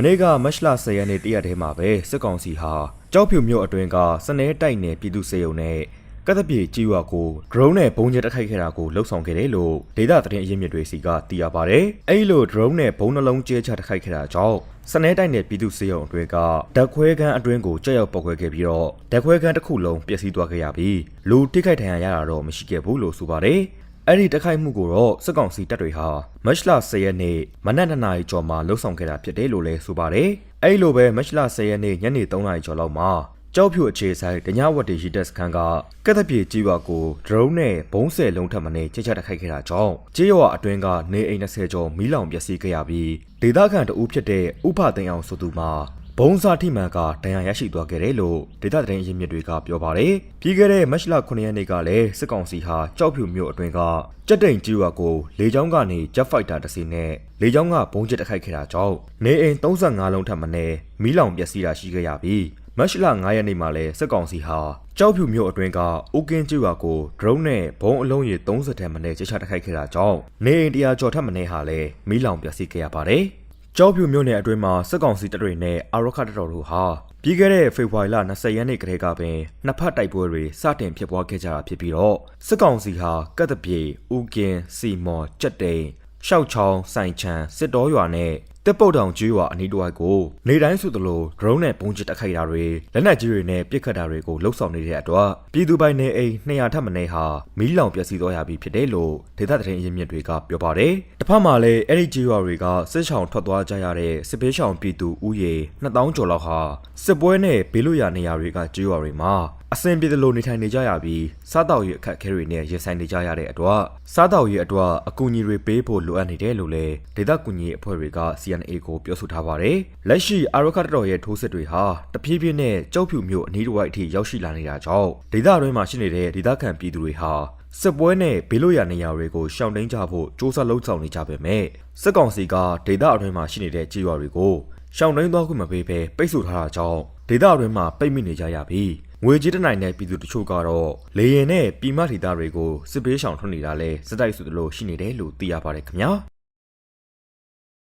မနေ့ကမတ်လ10ရက်နေ့တရက်တည်းမှာပဲစစ်ကောင်စီဟာကြောက်ဖြူမြို့အတွင်းကစနဲတိုက်နယ်ပြည်သူစေယုံနဲ့ကသပြေကြီးရွာကို drone နဲ့ဘုံကျဲတိုက်ခိုက်ခဲ့တာကိုလှုပ်ဆောင်ခဲ့တယ်လို့ဒေသသတင်းအရင်းမြစ်တွေစီကသိရပါဗျ။အဲဒီလို drone နဲ့ဘုံနှလုံးကျဲချတိုက်ခိုက်ခဲ့တာကြောင့်စနဲတိုက်နယ်ပြည်သူစေယုံအတွင်းကဓာတ်ခွဲခန်းအတွင်းကိုကြောက်ရောက်ပောက်ခွဲခဲ့ပြီးတော့ဓာတ်ခွဲခန်းတစ်ခုလုံးပျက်စီးသွားခဲ့ရပြီးလူတိခိုက်ဒဏ်ရာရတာတော့မရှိခဲ့ဘူးလို့ဆိုပါတယ်။ အဲ့ဒီတိုက်ခိုက်မှုကိုတော့စစ်ကောင်စီတပ်တွေဟာမတ်လ10ရက်နေ့မနက်2နာရီကျော်မှာလှုပ်ဆောင်ခဲ့တာဖြစ်တယ်လို့လည်းဆိုပါတယ်။အဲ့ဒီလိုပဲမတ်လ10ရက်နေ့ညနေ3နာရီကျော်လောက်မှာကြောက်ဖြူအခြေဆိုင်တညဝတ်တီရီတက်စခန်းကကက်သပြေကြီးရွာကို drone နဲ့ဘုံးဆယ်လုံးထပ်မံနဲ့ချိတ်ချတိုက်ခိုက်ခဲ့တာကြောင့်ကြီးရွာအတွင်းကနေအိမ်20ကျော်မီးလောင်ပျက်စီးခဲ့ရပြီးဒေသခံတအူးဖြစ်တဲ့ဥဖသိန်းအောင်ဆိုသူမှာ ဘုံစာထိမှန်ကဒဏ်ရာရရှိသွားခဲ့တယ်လို့ဒေသသတင်းရင်းမြစ်တွေကပြောပါတယ်။ပြီးခဲ့တဲ့မတ်လ9ရက်နေ့ကလည်းစစ်ကောင်စီဟာကြောက်ဖြူမြို့အတွင်းကကြက်တိန်ကြီးရွာကိုလေကြောင်းကနေ Jet Fighter တစ်စီးနဲ့လေကြောင်းကဘုံကျစ်တိုက်ခိုက်ခဲ့တာကြောင့်နေအိမ်35လုံးထပ်မံနဲ့မီးလောင်ပျက်စီးတာရှိခဲ့ရပြီးမတ်လ9ရက်နေ့မှာလည်းစစ်ကောင်စီဟာကြောက်ဖြူမြို့အတွင်းကအိုကင်းကြီးရွာကို drone နဲ့ဘုံအလုံးရေ30ထက်မနည်းကျချတိုက်ခိုက်ခဲ့တာကြောင့်နေအိမ်100ကျော်ထက်မနည်းဟာလည်းမီးလောင်ပျက်စီးခဲ့ရပါတယ်။ ကြောက်ဖြူမြို့နယ်အတွင်းမှာစစ်ကောင်စီတပ်တွေနဲ့အာရခတပ်တော်တို့ဟာပြီးခဲ့တဲ့ဖေဖော်ဝါရီလ20ရက်နေ့ကတည်းကပင်နှစ်ဖက်တိုက်ပွဲတွေစတင်ဖြစ်ပွားခဲ့ကြတာဖြစ်ပြီးတော့စစ်ကောင်စီဟာကတ်တပြေဦးကင်းစီမော်ကြက်တိန်ရှောက်ချောင်းစိုင်ချံစစ်တော်ရွာနဲ့တက်ပုတ်တောင်ကျွေးရွာအနီးတစ်ဝိုက်ကိုနေတိုင်းဆိုသလို drone နဲ့ပုံကျစ်တက်ခိုက်တာတွေလက်နက်ကြီးတွေနဲ့ပစ်ခတ်တာတွေကိုလှုပ်ဆောင်နေတဲ့အတွက်ပြည်သူပိုင်နေအိမ်200ထပ်မင်းဟာမီးလောင်ပျက်စီးသွားရပြီဖြစ်တယ်လို့ဒေသသတင်းအရင်းမြစ်တွေကပြောပါတယ်။တစ်ဖက်မှာလည်းအဲ့ဒီကျွေးရွာတွေကစစ်ဆောင်ထွက်သွားကြရတဲ့စစ်ပေးဆောင်ပြည်သူဥယေ2000ကျော်လောက်ဟာစစ်ပွဲနဲ့ဘေးလွတ်ရာနေရာတွေကကျွေးရွာတွေမှာအဆင်ပြေသလိုနေထိုင်နေကြရပြီးစားတောက်ရေးအခက်အခဲတွေနဲ့ရင်ဆိုင်နေကြရတဲ့အတွက်စားတောက်ရေးအတွက်အကူအညီတွေပေးဖို့လိုအပ်နေတယ်လို့လည်းဒေသကူညီရေးအဖွဲ့တွေက CNA ကိုပြောဆိုထားပါတယ်။လက်ရှိအာရခတ်တော်ရဲ့ထိုးစစ်တွေဟာတဖြည်းဖြည်းနဲ့ကြောက်ဖြူမျိုးအနီးတစ်ဝိုက်အထိရောက်ရှိလာနေတာကြောင့်ဒေသတွင်းမှာရှိနေတဲ့ဒေသခံပြည်သူတွေဟာစစ်ပွဲနဲ့ဘေးလွတ်ရာနေရာတွေကိုရှောင်တိန်ကြဖို့စ조사လှုံ့ဆော်နေကြပေမဲ့စစ်ကောင်စီကဒေသအတွင်းမှာရှိနေတဲ့ကြေးရွာတွေကိုရှောင်တိန်သွားခွင့်မပေးဘဲပိတ်ဆို့ထားတာကြောင့်ဒေသအတွင်းမှာပိတ်မိနေကြရပြီးငွေကြေးတနိုင်တဲ့ပြည်သူတချို့ကတော့လေရင်နဲ့ပြည်မဒေသတွေကိုစစ်ပေးရှောင်ထွက်နေတာလဲစစ်တိုက်ဆိုသလိုရှိနေတယ်လို့သိရပါတယ်ခင်ဗျာ။